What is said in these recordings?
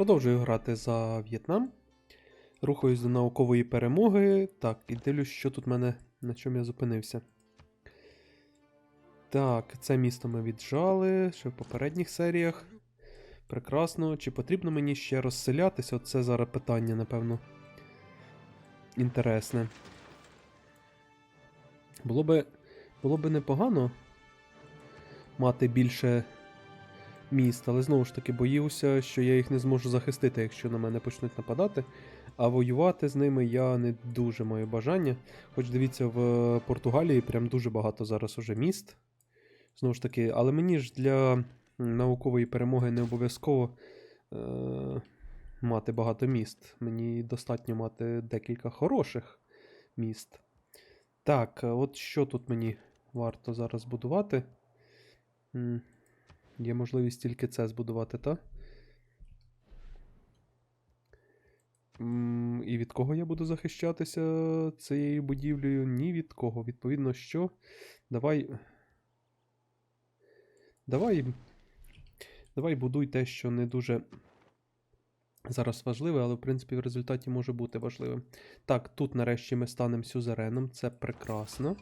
Продовжую грати за В'єтнам. Рухаюсь до наукової перемоги. Так, і дивлюсь, що тут мене, на чому я зупинився. Так, це місто ми віджали, ще в попередніх серіях. Прекрасно. Чи потрібно мені ще розселятися? Оце зараз питання, напевно. Інтересне. Було би, було би непогано мати більше міст, але знову ж таки боюся, що я їх не зможу захистити, якщо на мене почнуть нападати. А воювати з ними я не дуже маю бажання. Хоч дивіться, в Португалії прям дуже багато зараз уже міст. Знову ж таки, але мені ж для наукової перемоги не обов'язково е- мати багато міст. Мені достатньо мати декілька хороших міст. Так, е, от що тут мені варто зараз будувати? Є можливість тільки це збудувати, так? І від кого я буду захищатися цією будівлею? Ні від кого. Відповідно, що? Давай. Давай. Давай будуй те, що не дуже зараз важливе, але в принципі в результаті може бути важливим. Так, тут нарешті ми станемо сюзереном. Це прекрасно.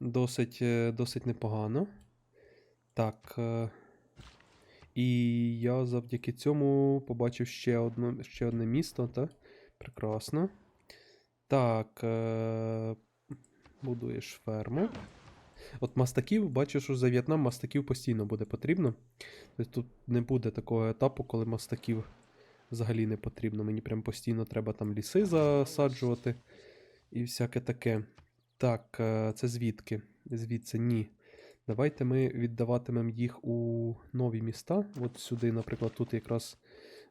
Досить, е, досить непогано. Так. е, І я завдяки цьому побачив ще, одно, ще одне місто, так? Прекрасно. Так. Е... Будуєш ферму. От мастаків, бачу, що за В'єтнам мастаків постійно буде потрібно. Тобто тут не буде такого етапу, коли мастаків взагалі не потрібно. Мені прям постійно треба там ліси засаджувати і всяке таке. Так, е, це звідки? Звідси ні. Давайте ми віддаватимемо їх у нові міста. От сюди, наприклад, тут якраз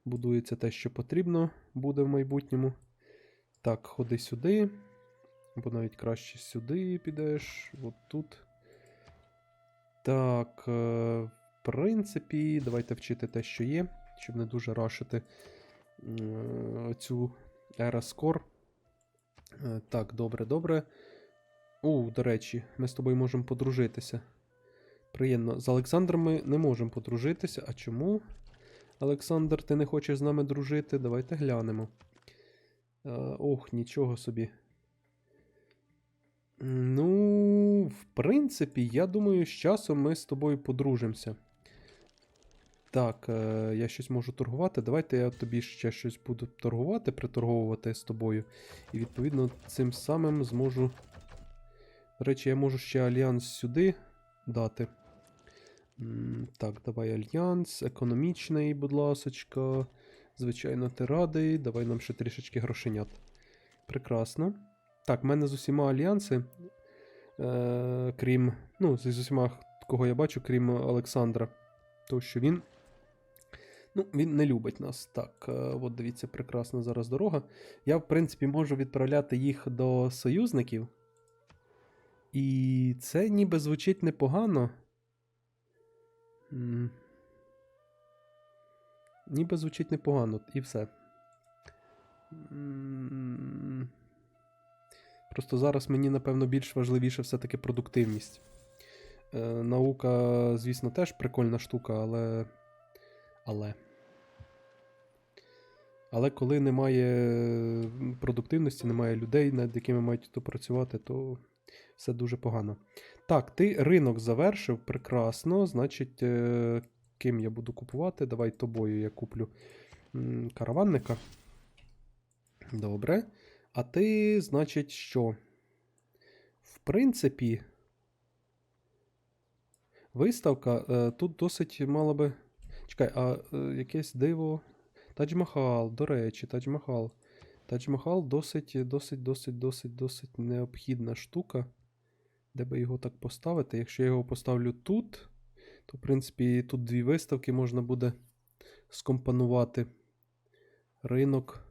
будується те, що потрібно буде в майбутньому. Так, ходи сюди. Або навіть краще сюди підеш. От тут. Так, е, в принципі, давайте вчити те, що є, щоб не дуже рашити е, цю Era Score. Е, Так, добре, добре. О, до речі, ми з тобою можемо подружитися. Приємно. З Олександром ми не можемо подружитися. А чому? Олександр, ти не хочеш з нами дружити? Давайте глянемо. Е, ох, нічого собі. Ну, в принципі, я думаю, з часом ми з тобою подружимося. Так, е, я щось можу торгувати. Давайте я тобі ще щось буду торгувати, приторговувати з тобою. І відповідно цим самим зможу. До речі, я можу ще альянс сюди дати. Так, давай альянс, економічний, будь ласочка. Звичайно, ти радий. Давай нам ще трішечки грошенят. Прекрасно. Так, в мене з усіма альянси. Е, крім. Ну, з усіма, кого я бачу, крім Олександра. Тому що він. Ну, він не любить нас. Так, е, от дивіться, прекрасна зараз дорога. Я, в принципі, можу відправляти їх до союзників. І це ніби звучить непогано. Ніби звучить непогано, і все. Просто зараз мені, напевно, більш важливіше все-таки продуктивність. Е, наука, звісно, теж прикольна штука, але. Але. Але коли немає продуктивності, немає людей, над якими мають хто працювати, то все дуже погано. Так, ти ринок завершив, прекрасно. Значить, е, ким я буду купувати? Давай тобою я куплю караванника. Добре. А ти, значить, що? В принципі, виставка е, тут досить мала би. Чекай, а е, якесь диво. Тадж-Махал, до речі, Тадж-Махал. Тадж-Махал досить, досить, досить, досить, досить необхідна штука. Де би його так поставити? Якщо я його поставлю тут, то, в принципі, тут дві виставки можна буде скомпонувати. Ринок.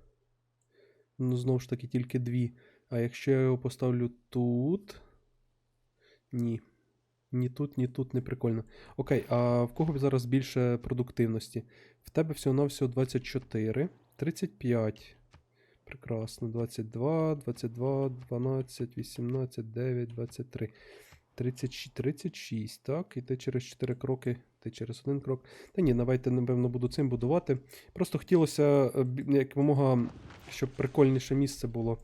Ну, знову ж таки, тільки дві. А якщо я його поставлю тут. Ні. Ні тут, ні тут не прикольно. Окей, а в кого зараз більше продуктивності? В тебе всього-навсього 24, 35. Прекрасно. 22, 22, 12, 18, 9, 23. 36, 36, так. І ти через 4 кроки ти через один крок. Та ні, давайте, напевно, буду цим будувати. Просто хотілося е, якомога, щоб прикольніше місце було,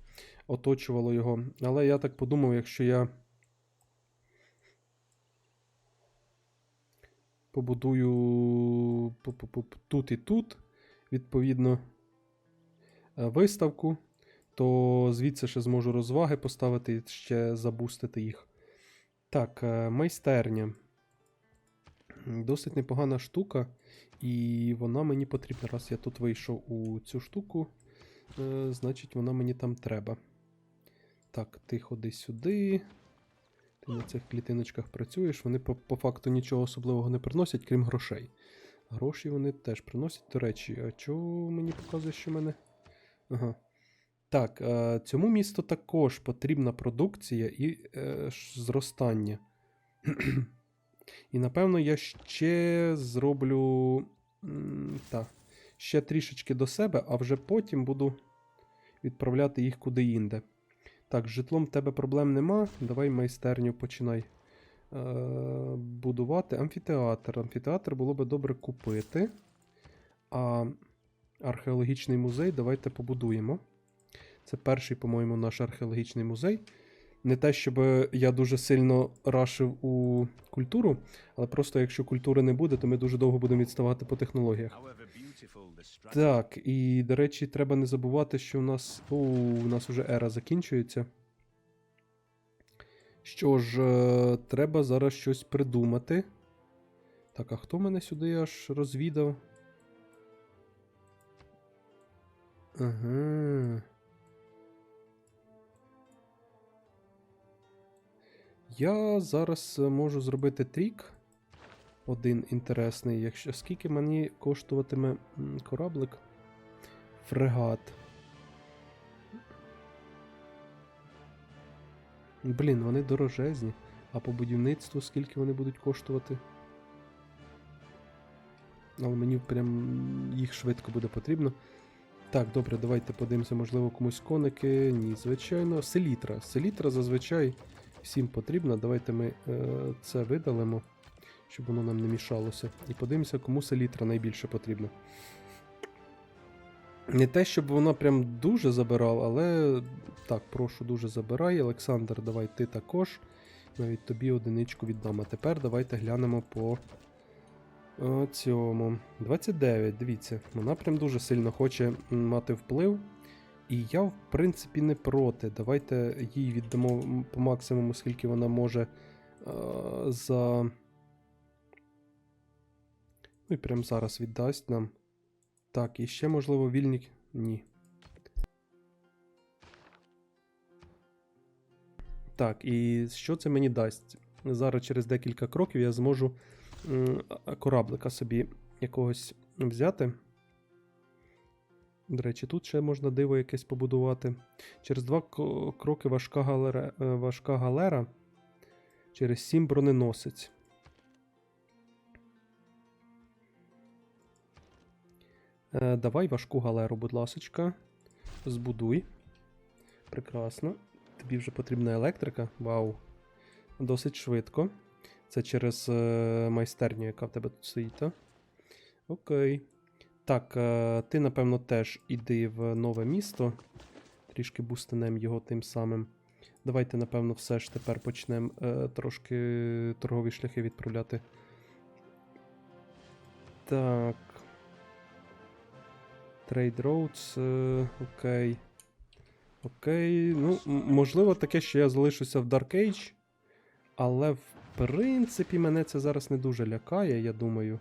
оточувало його. Але я так подумав, якщо я побудую тут і тут, відповідно, виставку, то звідси ще зможу розваги поставити і ще забустити їх. Так, е, майстерня. Досить непогана штука, і вона мені потрібна. Раз я тут вийшов у цю штуку, е, значить вона мені там треба. Так, ти ходи сюди. Ти на цих клітиночках працюєш, вони по, по факту нічого особливого не приносять, крім грошей. Гроші вони теж приносять. До речі, а чого мені показує, що в мене. Ага. Так, е, цьому місту також потрібна продукція і е, зростання. і напевно я ще зроблю. Так, ще трішечки до себе, а вже потім буду відправляти їх куди інде. Так, з житлом в тебе проблем нема. Давай майстерню починай е, будувати. Амфітеатр. Амфітеатр було би добре купити. А археологічний музей давайте побудуємо. Це перший, по-моєму, наш археологічний музей. Не те, щоб я дуже сильно рашив у культуру, але просто якщо культури не буде, то ми дуже довго будемо відставати по технологіях. Так, і до речі, треба не забувати, що у нас. О, у нас вже ера закінчується. Що ж, е, треба зараз щось придумати. Так, а хто мене сюди аж розвідав? Ага. Я зараз е, можу зробити трік. Один інтересний. Якщо скільки мені коштуватиме кораблик? Фрегат. Блін, вони дорожезні. А по будівництву скільки вони будуть коштувати? Але мені прям їх швидко буде потрібно. Так, добре, давайте подивимося, можливо, комусь коники. Ні, звичайно. Селітра. Селітра зазвичай всім потрібна. Давайте ми е, це видалимо, щоб воно нам не мішалося. І подивимося, кому селітра найбільше потрібна. Не те, щоб вона прям дуже забирала, але так, прошу, дуже забирай. Олександр, давай ти також. Навіть тобі одиничку віддам. А тепер давайте глянемо по цьому. 29, дивіться, вона прям дуже сильно хоче мати вплив. І я, в принципі, не проти. Давайте їй віддамо по максимуму, скільки вона може е, за. Ну і прям зараз віддасть нам. Так, і ще, можливо, вільник. Ні. Так, і що це мені дасть? Зараз через декілька кроків я зможу кораблика собі якогось взяти. До речі, тут ще можна диво якесь побудувати. Через два кроки важка галера, е, важка галера. Через сім броненосець. Е, давай важку галеру, будь ласочка. Збудуй. Прекрасно. Тобі вже потрібна електрика. Вау. Досить швидко. Це через е, майстерню, яка в тебе тут стоїть, так? Окей. Так, е, ти, напевно, теж іди в нове місто. Трішки бустинем його тим самим. Давайте, напевно, все ж тепер почнемо е, трошки торгові шляхи відправляти. Так. Trade Roads. Е, окей. Окей. Ну, можливо, таке, що я залишуся в Dark Age. Але в принципі мене це зараз не дуже лякає, я думаю.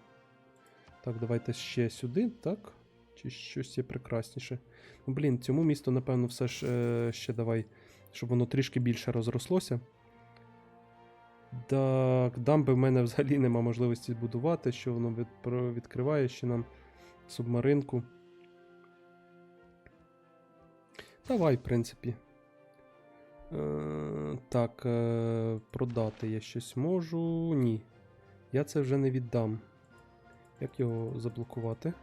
Так, давайте ще сюди, так? Чи щось є прекрасніше? Ну, блін, цьому місту, напевно, все ж е, ще давай, щоб воно трішки більше розрослося. Так, дамби в мене взагалі нема можливості будувати, що воно від, відкриває ще нам субмаринку. Давай, в принципі. Е, так, е, продати я щось можу. Ні. Я це вже не віддам. Як його заблокувати?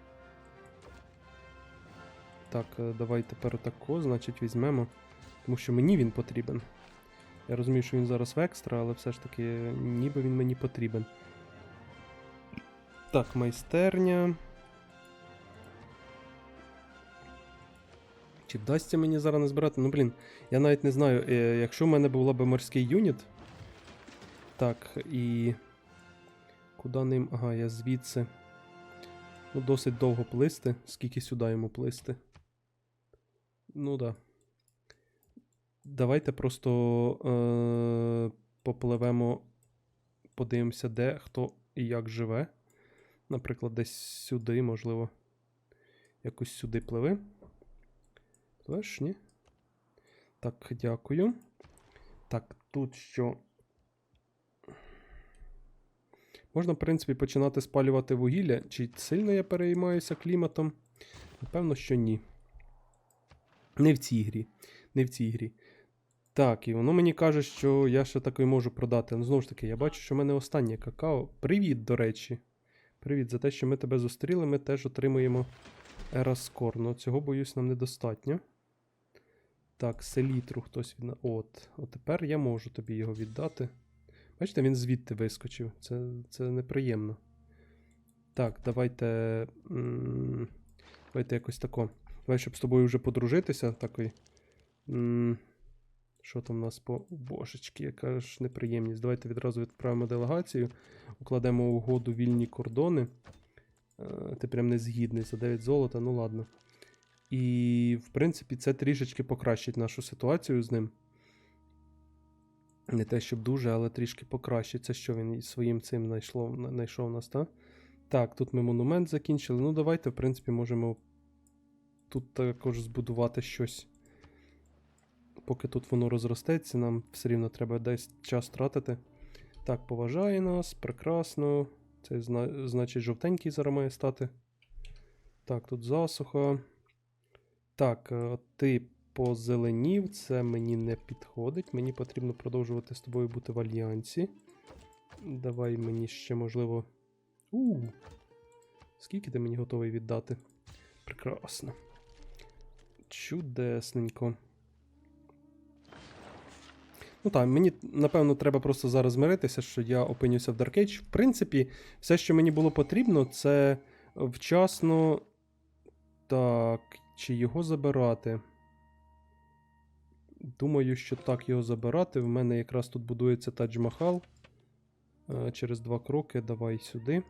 Так, е, давай тепер отако, значить, візьмемо. Тому що мені він потрібен. Я розумію, що він зараз в екстра, але все ж таки, ніби він мені потрібен. Так, майстерня. Чи вдасться мені зараз не збирати? Ну, блін, я навіть не знаю. Е, якщо в мене була б морський юніт. Так, і. Куди ним. Ага, я звідси. Ну, досить довго плисти. Скільки сюди йому плисти? Ну да. Давайте просто е- попливемо, подивимося, де хто і як живе. Наприклад, десь сюди, можливо. Якось сюди пливи. Пливеш, ні? Так, дякую. Так, тут що. Можна, в принципі, починати спалювати вугілля. Чи сильно я переймаюся кліматом? Напевно, що ні. Не в цій грі. Не в цій грі. Так, і воно мені каже, що я ще такий можу продати. Ну, знову ж таки, я бачу, що в мене останнє какао. Привіт, до речі. Привіт, за те, що ми тебе зустріли, ми теж отримуємо Ераскор. Ну, цього, боюсь, нам недостатньо. Так, селітру хтось від... От. От тепер я можу тобі його віддати. Бачите, він звідти вискочив. Це, це неприємно. Так, давайте. Давайте якось тако. Давай, щоб з тобою вже подружитися. Такий. Що там у нас по. Божечки, яка ж неприємність. Давайте відразу відправимо делегацію. Укладемо угоду вільні кордони. Е, Ти прям не згідний за 9 золота, ну ладно. І, в принципі, це трішечки покращить нашу ситуацію з ним. Не те, щоб дуже, але трішки покращить. Це що він своїм цим знайшло, знайшов нас, так? Так, тут ми монумент закінчили. Ну, давайте, в принципі, можемо тут також збудувати щось. Поки тут воно розростеться, нам все рівно треба десь час тратити. Так, поважає нас, прекрасно. Це значить жовтенький зараз має стати. Так, тут засуха. Так, е, ти позеленів, це мені не підходить. Мені потрібно продовжувати з тобою бути в альянсі. Давай мені ще, можливо. У. Скільки ти мені готовий віддати? Прекрасно. Чудесненько. Ну так, мені, напевно, треба просто зараз змиритися, що я опинюся в Dark Age. В принципі, все, що мені було потрібно, це вчасно. Так, чи його забирати? Думаю, що так його забирати. В мене якраз тут будується Тадж-Махал. Е, Через два кроки давай сюди.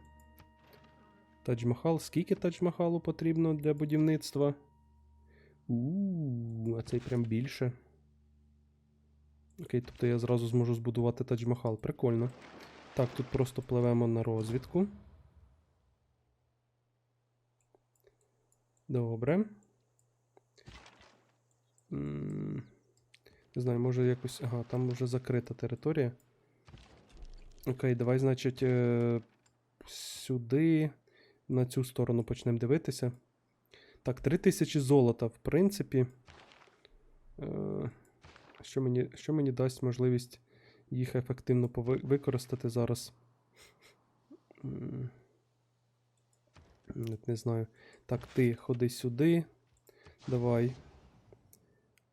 Тадж-Махал. Скільки Тадж-Махалу потрібно для будівництва? У, а цей прям більше. Окей, тобто я зразу зможу збудувати Тадж-Махал. Прикольно. Так, тут просто пливемо на розвідку. Добре. Не знаю, може якось. Ага, там вже закрита територія. Окей, давай, значить, е, сюди, на цю сторону почнемо дивитися. Так, 3000 золота, в принципі. Е, що, мені, що мені дасть можливість їх ефективно використати зараз? Не знаю. Так, ти ходи сюди. Давай.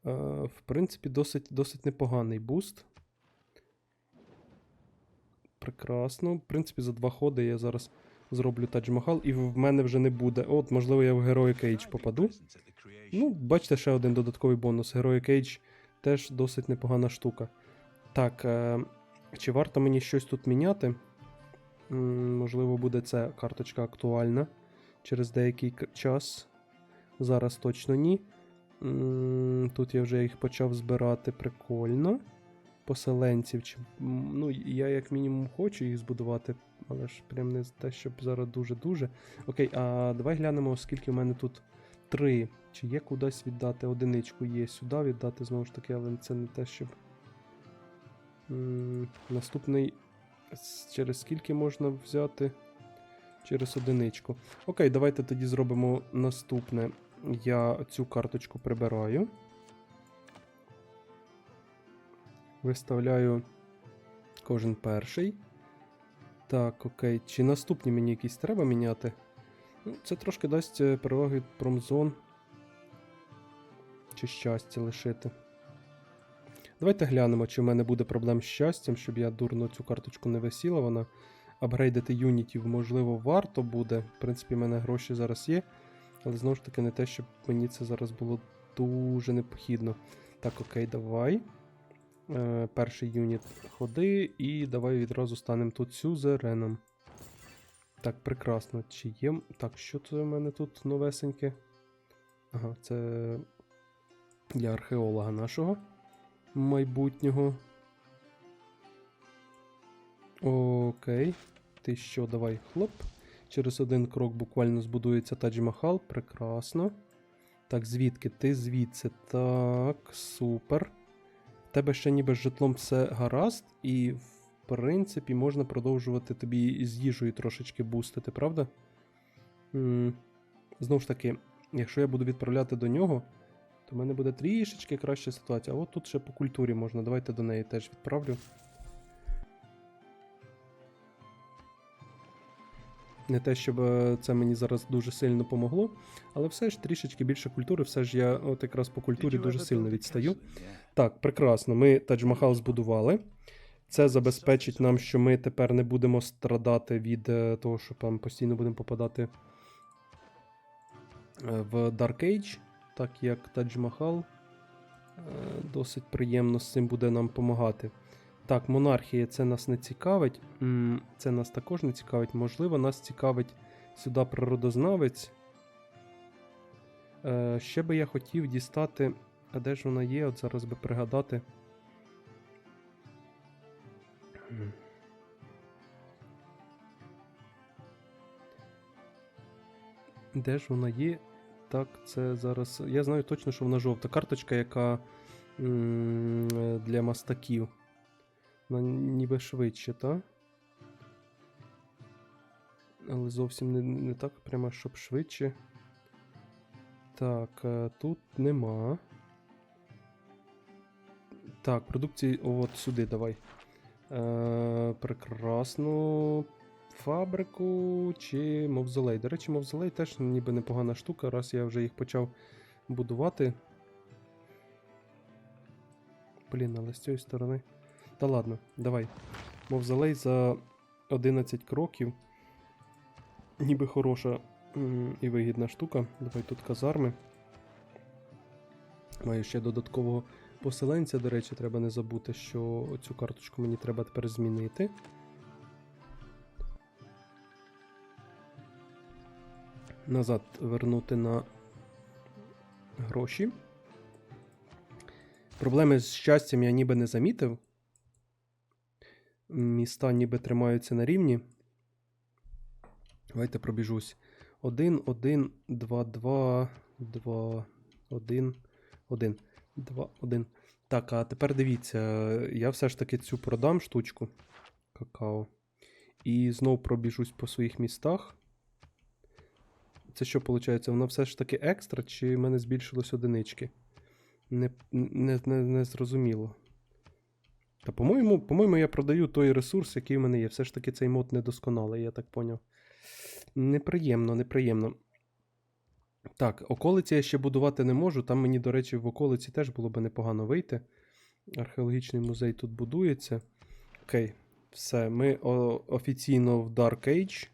Е, в принципі, досить, досить непоганий буст. Прекрасно. В принципі, за два ходи я зараз зроблю Тадж-Махал, і в мене вже не буде. От, можливо, я в Heroic Age попаду. Ну, бачите, ще один додатковий бонус. Heroic Age теж досить непогана штука. Так, е, чи варто мені щось тут міняти? Можливо, буде ця карточка актуальна через деякий час. Зараз точно ні. Тут я вже їх почав збирати прикольно. Поселенців. Ну, я як мінімум хочу їх збудувати, але ж прям не те, щоб зараз дуже-дуже. Окей, а давай глянемо, скільки в мене тут три. Чи є кудись віддати? Одиничку є сюди віддати, знову ж таки, але це не те, щоб. Наступний. Через скільки можна взяти? Через одиничку. Окей, давайте тоді зробимо наступне. Я цю карточку прибираю. Виставляю кожен перший. Так, окей. Чи наступні мені якісь треба міняти? Ну, Це трошки дасть е, переваги від промзон. Чи щастя лишити. Давайте глянемо, чи в мене буде проблем з щастям, щоб я дурно цю карточку не висіла. Вона апгрейдити юнітів, можливо, варто буде. В принципі, в мене гроші зараз є. Але знову ж таки, не те, щоб мені це зараз було дуже необхідно. Так, окей, давай. Е, перший юніт ходи, і давай відразу станемо тут сюзереном. Так, прекрасно. Чи є. Так, що це в мене тут новесеньке? Ага, це для археолога нашого майбутнього. Окей. Ти що, давай, хлоп. Через один крок буквально збудується Тадж-Махал. Прекрасно. Так, звідки? Ти звідси. Так, супер. В тебе ще ніби з житлом все гаразд, і в принципі можна продовжувати тобі з їжею трошечки бустити, правда? м Знову ж таки, якщо я буду відправляти до нього, то в мене буде трішечки краща ситуація. А от тут ще по культурі можна. Давайте до неї теж відправлю. Не те, щоб е, це мені зараз дуже сильно помогло, але все ж трішечки більше культури, все ж я от якраз по культурі дуже сильно відстаю. Так, прекрасно. Ми Тадж-Махал збудували. Це забезпечить нам, що ми тепер не будемо страдати від е, того, що там постійно будемо попадати е, в Dark Age, так як Тадж-Махал. Досить приємно з цим буде нам допомагати. Так, монархія це нас не цікавить. Це нас також не цікавить. Можливо, нас цікавить сюди природознавець. Е, ще би я хотів дістати. А де ж вона є? От зараз би пригадати. Де ж вона є? Так, це зараз. Я знаю точно, що вона жовта карточка, яка е, для мастаків. Вона ніби швидше, та? Але зовсім не, не так прямо, щоб швидше. Так, е, тут нема. Так, продукції. От сюди давай. Е, прекрасно. Фабрику чи мавзолей. До речі, мавзолей теж ніби непогана штука, раз я вже їх почав будувати. Блін, але з цієї сторони. Та ладно, давай. Мавзолей за 11 кроків. Ніби хороша і вигідна штука. Давай тут казарми. Маю ще додаткового поселенця, до речі, треба не забути, що цю карточку мені треба тепер змінити. Назад вернути на гроші. Проблеми з щастям я ніби не замітив. Міста ніби тримаються на рівні. Давайте пробіжусь. 1, 1, 2, 2, 2, 1, 1, 2, 1. Так, а тепер дивіться, я все ж таки цю продам штучку какао. І знов пробіжусь по своїх містах. Це що виходить? Воно все ж таки екстра, чи в мене збільшилось одинички? Не, не, не, не зрозуміло. Та, по-моєму, по-моєму, я продаю той ресурс, який в мене є. Все ж таки цей мод недосконалий, я так поняв. Неприємно, неприємно. Так, околиці я ще будувати не можу. Там мені, до речі, в околиці теж було би непогано вийти. Археологічний музей тут будується. Окей, все. Ми офіційно в Dark Age.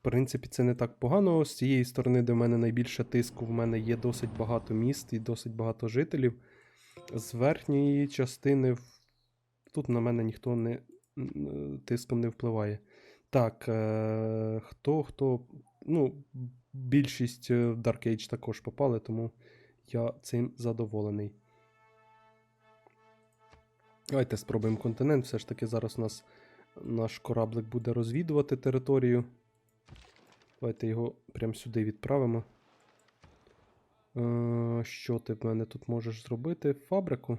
В принципі, це не так погано. З цієї сторони, де в мене найбільше тиску, в мене є досить багато міст і досить багато жителів. З верхньої частини тут на мене ніхто не тиском не впливає. Так, е- хто, хто. Ну, більшість е, в Dark Age також попали, тому я цим задоволений. Давайте спробуємо континент. Все ж таки зараз у нас наш кораблик буде розвідувати територію. Давайте його прямо сюди відправимо. Е, що ти в мене тут можеш зробити? Фабрику.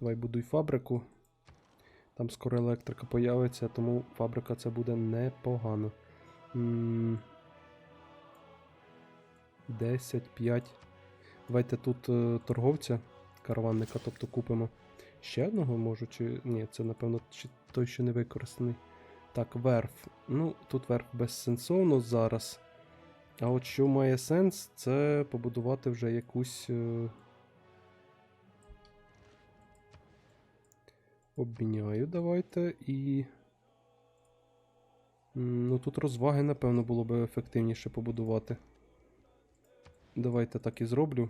Давай будуй фабрику. Там скоро електрика появиться, тому фабрика це буде непогано. 10, 5. Давайте тут е, торговця, караванника, тобто купимо. Ще одного можу, чи. Ні, це, напевно, той, що не використаний. Так, верф. Ну, тут верф безсенсовно зараз. А от що має сенс, це побудувати вже якусь. Е... Обміняю, давайте і. Ну тут розваги, напевно, було б ефективніше побудувати. Давайте так і зроблю.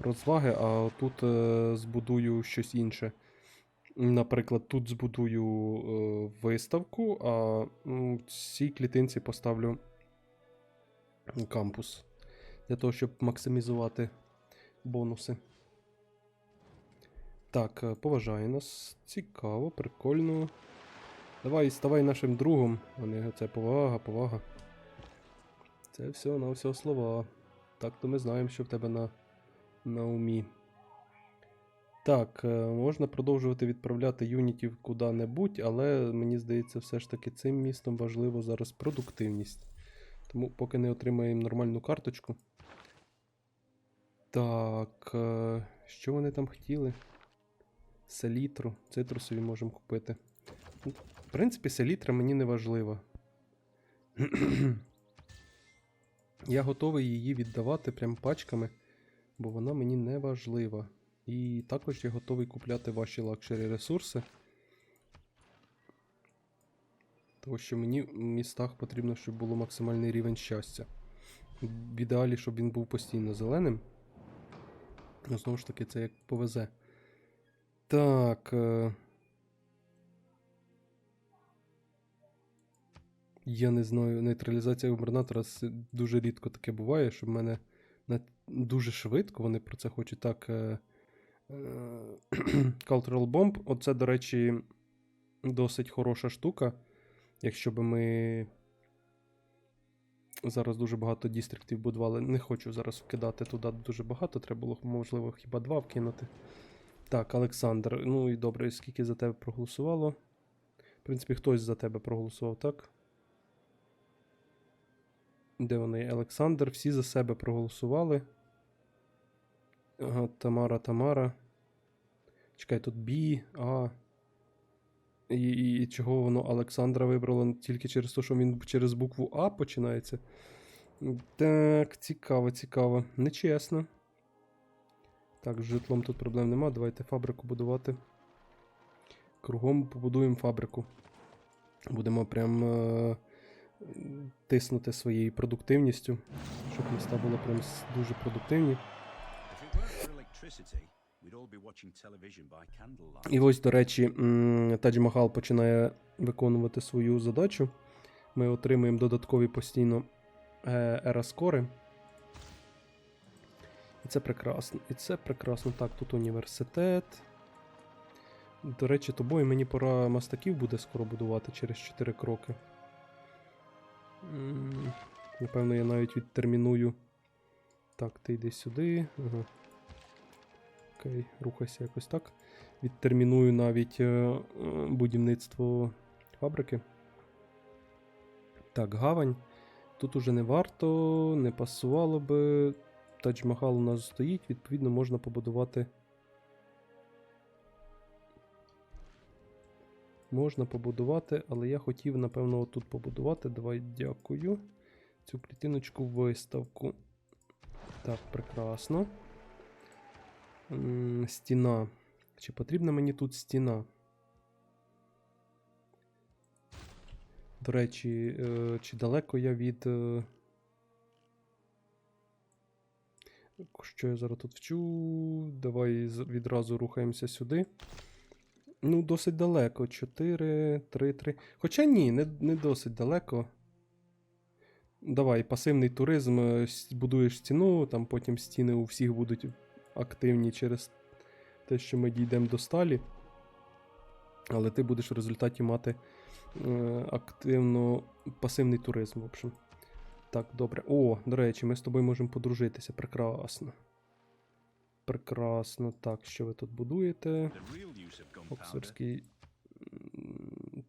Розваги, а тут е, збудую щось інше. Наприклад, тут збудую е, виставку, а в цій клітинці поставлю кампус. Для того, щоб максимізувати бонуси. Так, е, поважає нас. Цікаво, прикольно. Давай, ставай нашим другом. Вони, це повага, повага. Це все на все слова. Так, то ми знаємо, що в тебе на, на умі. Так, е, можна продовжувати відправляти юнітів куди-небудь, але мені здається, все ж таки цим містом важливо зараз продуктивність. Тому поки не отримаємо нормальну карточку. Так, е, що вони там хотіли? Селітру. Цитрусові можемо купити. Ну, В принципі, селітра мені не важлива. Я готовий її віддавати прям пачками, бо вона мені не важлива. І також я готовий купляти ваші лакшері ресурси. Тому що мені в містах потрібно, щоб було максимальний рівень щастя. В ідеалі, щоб він був постійно зеленим. Ну, знову ж таки, це як повезе. Так. Е... Я не знаю, нейтралізація губернатора дуже рідко таке буває, що в мене дуже швидко вони про це хочуть. Так. Е... е, Cultural Bomb. Оце, до речі, досить хороша штука. Якщо би ми зараз дуже багато дістріктів будували. Не хочу зараз вкидати туди дуже багато, треба було, можливо, хіба два вкинути. Так, Олександр. Ну і добре, скільки за тебе проголосувало? В принципі, хтось за тебе проголосував, так? Де вони? Олександр, всі за себе проголосували. Ага, Тамара, Тамара. Чекай, тут Бі, А. І, і, чого воно Олександра вибрало тільки через те, що він через букву А починається. Так, цікаво, цікаво. Нечесно. Так, з житлом тут проблем нема. Давайте фабрику будувати. Кругом побудуємо фабрику. Будемо прям е- тиснути своєю продуктивністю, щоб міста були прям дуже продуктивні. І ось, до речі, Тадж Махал починає виконувати свою задачу. Ми отримуємо додаткові постійно ераскори. І це прекрасно. І це прекрасно. Так, тут університет. До речі, тобою мені пора мастаків буде скоро будувати через 4 кроки. Напевно, я навіть відтерміную. Так, ти йди сюди. Ага. Окей, рухайся якось так. Відтерміную навіть е, е, будівництво фабрики. Так, гавань. Тут уже не варто, не пасувало би. Тадж-Махал у нас стоїть, відповідно, можна побудувати. Можна побудувати, але я хотів, напевно, отут побудувати. Давай дякую. Цю клітиночку виставку. Так, прекрасно. Стіна. Чи потрібна мені тут стіна? До речі, е, чи далеко я від. е, Що я зараз тут вчу? Давай відразу рухаємося сюди. Ну, досить далеко. 4, 3, 3. Хоча ні, не, не досить далеко. Давай, пасивний туризм, е, будуєш стіну, там потім стіни у всіх будуть активні через те, що ми дійдемо до сталі. Але ти будеш в результаті мати е, активно пасивний туризм, в общем. Так, добре. О, до речі, ми з тобою можемо подружитися. Прекрасно. Прекрасно. Так, що ви тут будуєте? Оксфордський.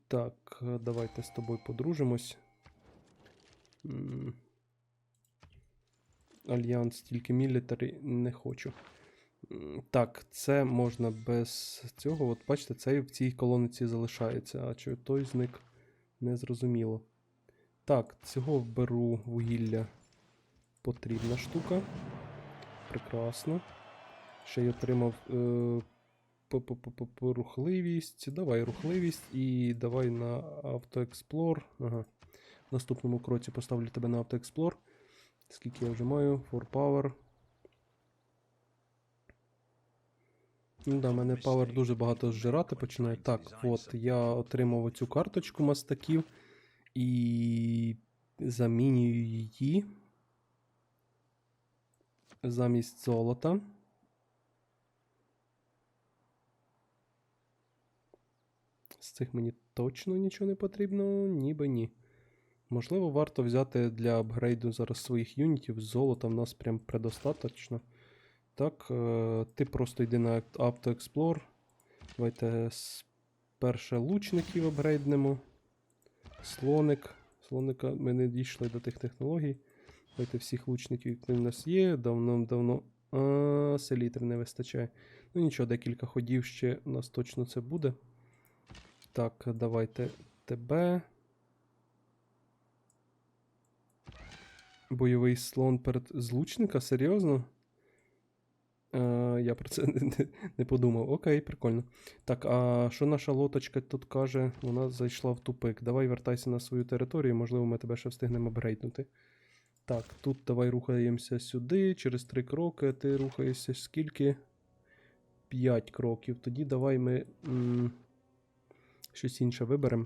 Так, давайте з тобою подружимось. Альянс тільки мілітарі не хочу. Так, це можна без цього. От бачите, цей в цій колониці залишається, а чи той зник незрозуміло. Так, цього беру вугілля. Потрібна штука. Прекрасно. Ще й отримав е, Рухливість. Давай рухливість і давай на автоексплор. Ага. В наступному кроці поставлю тебе на автоексплор. Скільки я вже маю? For power. Ну да, мене Power дуже багато зжирати починає. Так, от я отримав оцю карточку мастаків і замінюю її замість золота. З цих мені точно нічого не потрібно, ніби ні. Можливо, варто взяти для апгрейду зараз своїх юнітів. Золота в нас прям предостаточно. Так, е, ти просто йди на автоексплор. Давайте перше лучників апгрейднемо. Слоник. Слоника ми не дійшли до тих технологій. Давайте всіх лучників, які в нас є. Давно-давно. А, селітри не вистачає. Ну нічого, декілька ходів ще у нас точно це буде. Так, давайте тебе. Бойовий слон перед злучника? Серйозно? Я про це не, не, не подумав. Окей, прикольно. Так, а що наша лоточка тут каже? Вона зайшла в тупик. Давай вертайся на свою територію, можливо, ми тебе ще встигнемо апгрейднути. Так, тут давай рухаємося сюди. Через три кроки. Ти рухаєшся скільки? П'ять кроків. Тоді давай ми м, щось інше виберемо.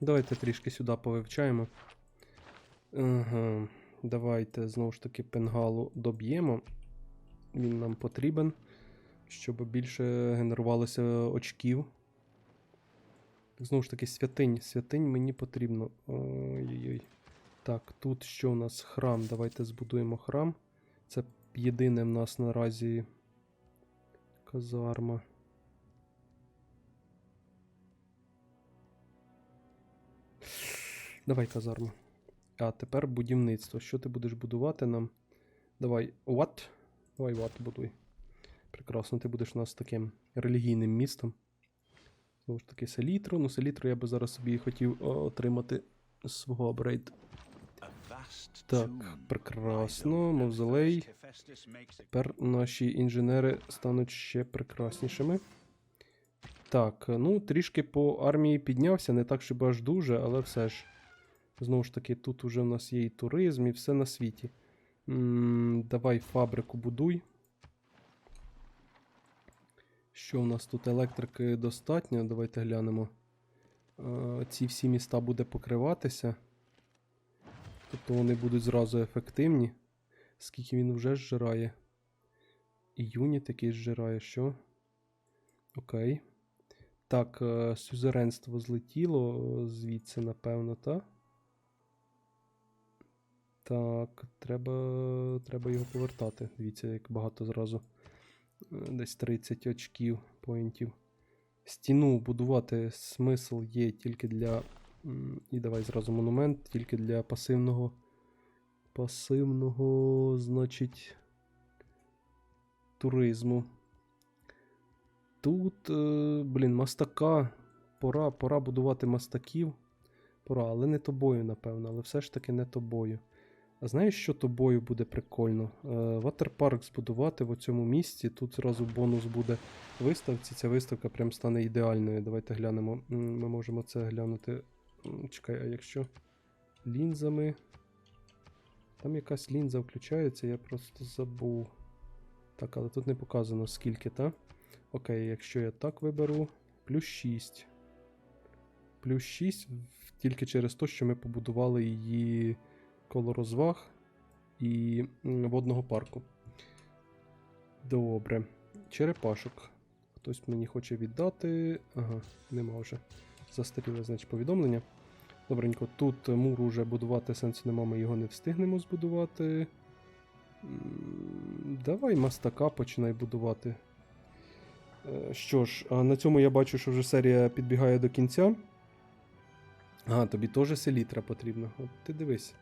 Давайте трішки сюди повивчаємо. Давайте знову ж таки пенгалу доб'ємо. Він нам потрібен, щоб більше генерувалося очків. Знову ж таки, святинь. Святинь мені потрібно. Ой-ой-ой. Так, тут що у нас храм? Давайте збудуємо храм. Це єдине в нас наразі казарма. Давай казарму. А тепер будівництво. Що ти будеш будувати нам? Давай. What? Давай what будуй. Прекрасно, ти будеш у нас таким релігійним містом. Знову ж таки, селітру. Ну, селітру я би зараз собі хотів отримати з свого апгрейд. Так, прекрасно, мавзолей. Тепер наші інженери стануть ще прекраснішими. Так, ну, трішки по армії піднявся, не так, щоб аж дуже, але все ж. Знову ж таки, тут уже в нас є і туризм, і все на світі. М, давай фабрику будуй. Що в нас тут? Електрики достатньо. Давайте глянемо. Е, ці всі міста буде покриватися. Тобто вони будуть зразу ефективні. Скільки він вже зжирає? І юніт який зжирає, що? Окей. Так, е, сюзеренство злетіло е, звідси, напевно, так? Так, треба, треба його повертати. Дивіться, як багато зразу. Е, Десь 30 очків поінтів. Стіну будувати смисл є тільки для. І давай зразу монумент, тільки для пасивного. Пасивного, значить. Туризму. Тут, е, блін, мастака. Пора, пора будувати мастаків. Пора, але не тобою, напевно, але все ж таки не тобою. А знаєш, що тобою буде прикольно? Е, Ватерпарк збудувати в цьому місці. Тут зразу бонус буде виставці. Ця виставка прям стане ідеальною. Давайте глянемо. Ми можемо це глянути. Чекай, а якщо лінзами. Там якась лінза включається, я просто забув. Так, але тут не показано скільки, так? Окей, якщо я так виберу, плюс 6. Плюс 6 тільки через те, що ми побудували її коло розваг і водного парку. Добре. Черепашок. Хтось мені хоче віддати. Ага, нема вже. Застаріле, значить, повідомлення. Добренько, тут мур уже будувати сенсу нема, ми його не встигнемо збудувати. Давай мастака починай будувати. Е, Що ж, на цьому я бачу, що вже серія підбігає до кінця. А, тобі теж селітра потрібно. От ти дивись,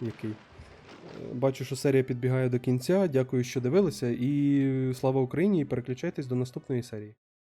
який. Е, Бачу, що серія підбігає до кінця. Дякую, що дивилися. І слава Україні! І переключайтесь до наступної серії.